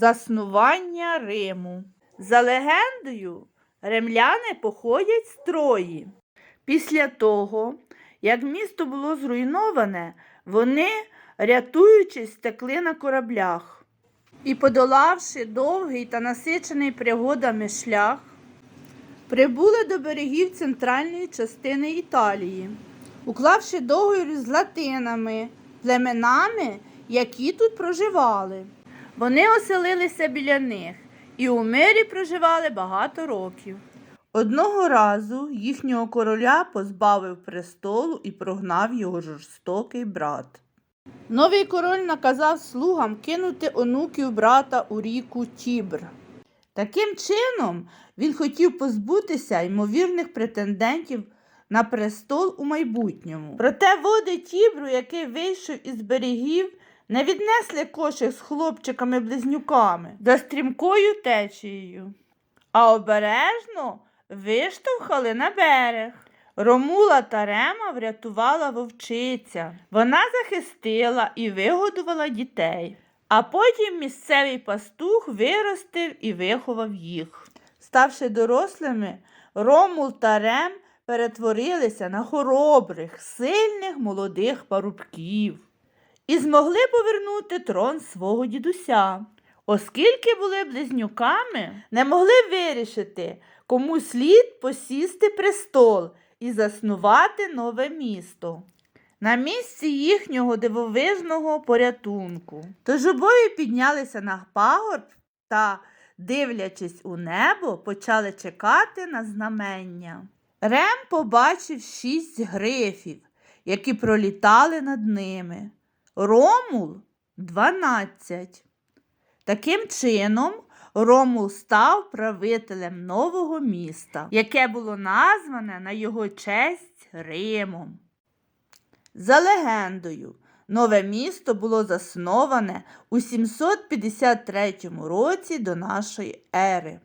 Заснування Риму. За легендою, римляни походять з Трої. Після того, як місто було зруйноване, вони, рятуючись, втекли на кораблях. І, подолавши довгий та насичений пригодами шлях, прибули до берегів центральної частини Італії, уклавши договір з латинами, племенами, які тут проживали. Вони оселилися біля них і у мирі проживали багато років. Одного разу їхнього короля позбавив престолу і прогнав його жорстокий брат. Новий король наказав слугам кинути онуків брата у ріку Тібр. Таким чином він хотів позбутися ймовірних претендентів на престол у майбутньому. Проте води Тібру, який вийшов із берегів, не віднесли кошик з хлопчиками-близнюками за стрімкою течією, а обережно виштовхали на берег. Ромула та Рема врятувала вовчиця. Вона захистила і вигодувала дітей. А потім місцевий пастух виростив і виховав їх. Ставши дорослими, Ромул та Рем перетворилися на хоробрих, сильних молодих парубків і змогли повернути трон свого дідуся. Оскільки були близнюками, не могли вирішити, кому слід посісти престол і заснувати нове місто. На місці їхнього дивовижного порятунку. Тож обоє піднялися на пагорб та, дивлячись у небо, почали чекати на знамення. Рем побачив шість грифів, які пролітали над ними. Ромул дванадцять. Таким чином, Ромул став правителем нового міста, яке було назване на його честь Римом. За легендою, нове місто було засноване у 753 році до нашої ери.